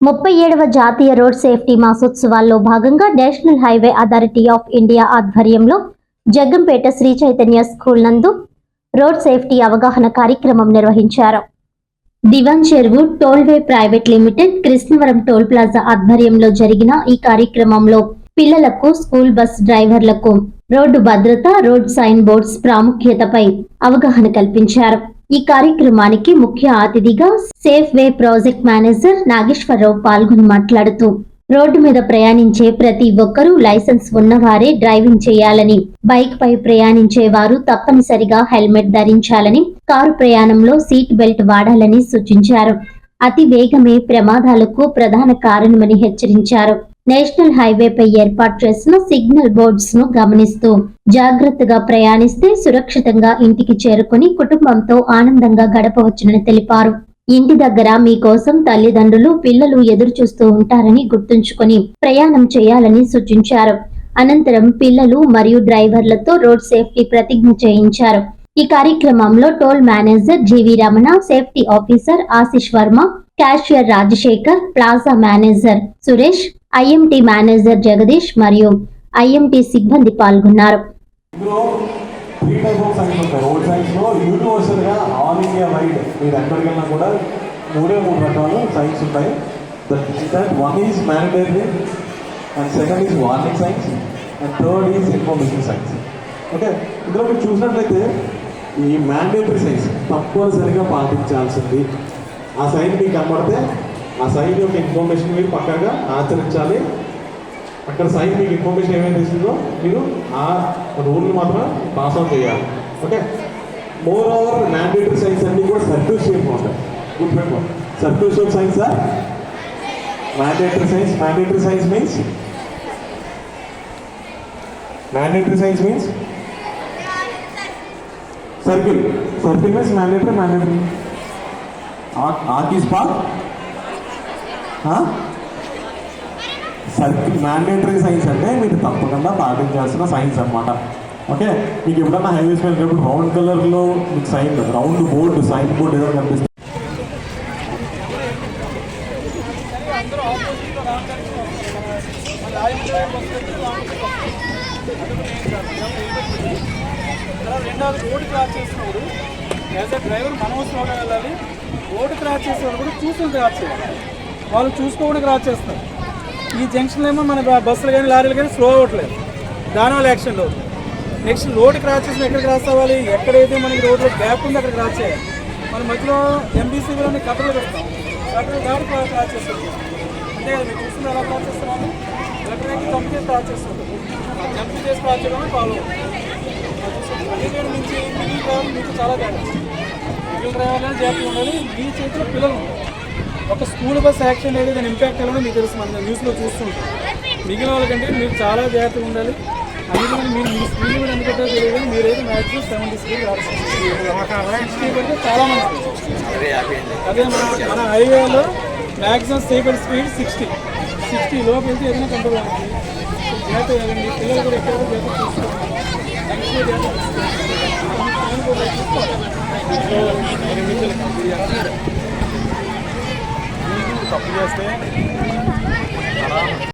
ముప్పై ఏడవ జాతీయ రోడ్ సేఫ్టీ మాసోత్సవాల్లో భాగంగా national highway authority of India ఆధ్వర్యంలో జగ్గంపేట శ్రీ చైతన్య స్కూల్ నందు రోడ్ సేఫ్టీ అవగాహన కార్యక్రమం నిర్వహించారు. Diwan Cheruvu tollway private limited Krishnavaram toll plaza ఆధ్వర్యంలో జరిగిన ఈ కార్యక్రమంలో పిల్లలకు స్కూల్ బస్ డ్రైవర్లకు రోడ్డు భద్రత రోడ్ సైన్ బోర్డ్స్ ప్రాముఖ్యతపై అవగాహన కల్పించారు. ఈ కార్యక్రమానికి ముఖ్య అతిథిగా safe way project manager Nageswararao పాల్గొని మాట్లాడుతూ రోడ్డు మీద ప్రయాణించే ప్రతి ఒక్కరూ లైసెన్స్ ఉన్నవారే డ్రైవింగ్ చేయాలని బైక్ పై ప్రయాణించే వారు తప్పనిసరిగా హెల్మెట్ ధరించాలని కారు ప్రయాణంలో సీట్ బెల్ట్ వాడాలని సూచించారు. అతి వేగమే ప్రమాదాలకు ప్రధాన కారణమని హెచ్చరించారు. నేషనల్ హైవేపై ఏర్పాటు చేసిన సిగ్నల్ బోర్డ్స్ను గమనిస్తూ జాగ్రత్తగా ప్రయాణిస్తే సురక్షితంగా ఇంటికి చేరుకుని కుటుంబంతో ఆనందంగా గడపవచ్చునని తెలిపారు. ఇంటి దగ్గర మీకోసం తల్లిదండ్రులు పిల్లలు ఎదురు చూస్తూ ఉంటారని గుర్తుంచుకొని ప్రయాణం చేయాలని సూచించారు. అనంతరం పిల్లలు మరియు డ్రైవర్లతో రోడ్ సేఫ్టీ ప్రతిజ్ఞ చేయించారు. ఈ కార్యక్రమంలో toll manager GV Ramana safety officer Ashish Varma cashier Rajasekhar plaza manager Suresh IMT manager Jagadish మరియు ఐఎంటి సిబ్బంది పాల్గొన్నారు. త్రీ టైప్ ఆఫ్ సైన్స్ ఉంటాయి రోడ్ సైన్స్లో యూనివర్సల్గా ఆల్ ఇండియా వైడ్ మీరు ఎక్కడికి కూడా మూడే మూడు రకాలు సైన్స్ ఉంటాయి. That one is mandatory and second is warning signs and third is information signs okay ఇందులో మీరు చూసినట్లయితే ఈ మ్యాండేటరీ సైన్స్ తప్పనిసరిగా పాటించాల్సింది ఆ సైన్ మీకు కనబడితే ఆ సైన్ యొక్క ఇన్ఫర్మేషన్ మీరు పక్కాగా ఆచరించాలి. అక్కడ సైన్ మీకు ఇన్ఫర్మేషన్ ఏమైనా ఇస్తుందో మీరు ఆ రూల్ని మాత్రం పాస్ ఆన్ చేయాలి. Okay more over mandatory signs అన్ని కూడా సర్క్యూట్ షేప్ ఉంటాయి. గుర్తుపెట్టుకోండి circuit shape signs sir mandatory signs mandatory signs means mandatory signs means circle circle means mandatory mandatory ఆర్కి పార్క్ సర్కిల్ మ్యాండేటరీ సైన్స్ అంటే మీరు తప్పకుండా పాటించాల్సిన సైన్స్ అనమాట ఓకే? మీకు ఎప్పుడన్నా హైవేస్ వెళ్ళినప్పుడు రౌండ్ కలర్లో మీకు sign round board sign board ఏదో కనిపిస్తుంది. తర్వాత రోడ్ క్రాస్ చేసినప్పుడు యాజ్ అ డ్రైవర్ మనోజ్ స్లోగా వెళ్ళాలి? రోడ్డు క్రాస్ చేసేటప్పుడు చూసుకుని క్రాస్ చేయాలి. వాళ్ళు చూసుకోకుండా క్రాస్ చేస్తారు. ఈ జంక్షన్లో ఏమో మన బస్సులు కానీ లారీలు కానీ స్లో అవ్వట్లేదు. దానివల్ల యాక్సిడెంట్ అవుతుంది. నెక్స్ట్ రోడ్డు క్రాస్ చేసిన ఎక్కడ క్రాస్ అవ్వాలి? ఎక్కడైతే మనకి రోడ్లో గ్యాప్ ఉందో అక్కడ క్రాస్ చేయాలి. మన మధ్యలో ఎంబీసీలోని కట్టలు పెడతాం. కట్టలు దాటి క్రా- క్రాస్ చేస్తాం అంతే కదా మీరు చూస్తుంది ఎలా క్రాస్ చేస్తున్నాము ఎక్కడైతే జంప్ చేసి క్రాస్ చేస్తాం జంప్ చేసి క్రాస్ చేయడం ఫాలో పదిహేడు నుంచి మిగిలిన డ్రైవర్ మీకు చాలా తేడా. మిగిలిన డ్రైవర్లో జాగ్రత్తగా ఉండాలి. మీ చేతిలో పిల్లలు ఒక స్కూల్ బస్ యాక్సిడెంట్ అయితే దాని ఇంపాక్ట్ ఎలా మీకు తెలుసు. మన న్యూస్లో చూస్తుంటాం. మిగిలిన వాళ్ళకంటే మీరు చాలా జాగ్రత్తగా ఉండాలి. అందుకని మీరు మీ స్పీడ్ కూడా ఎందుకంటే తెలియదు మీరైతే మ్యాక్సిమం సెవెంటీ స్పీడ్ సిక్స్టీ కంటే చాలా మంది అదే మన మన హైవేలో maximum safer speed sixty sixty లోపు వెళ్తే ఏదైనా కంట్రోల్ అవుతుంది జాగ్రత్త కదండి పిల్లలు కూడా తప్పు చేస్తే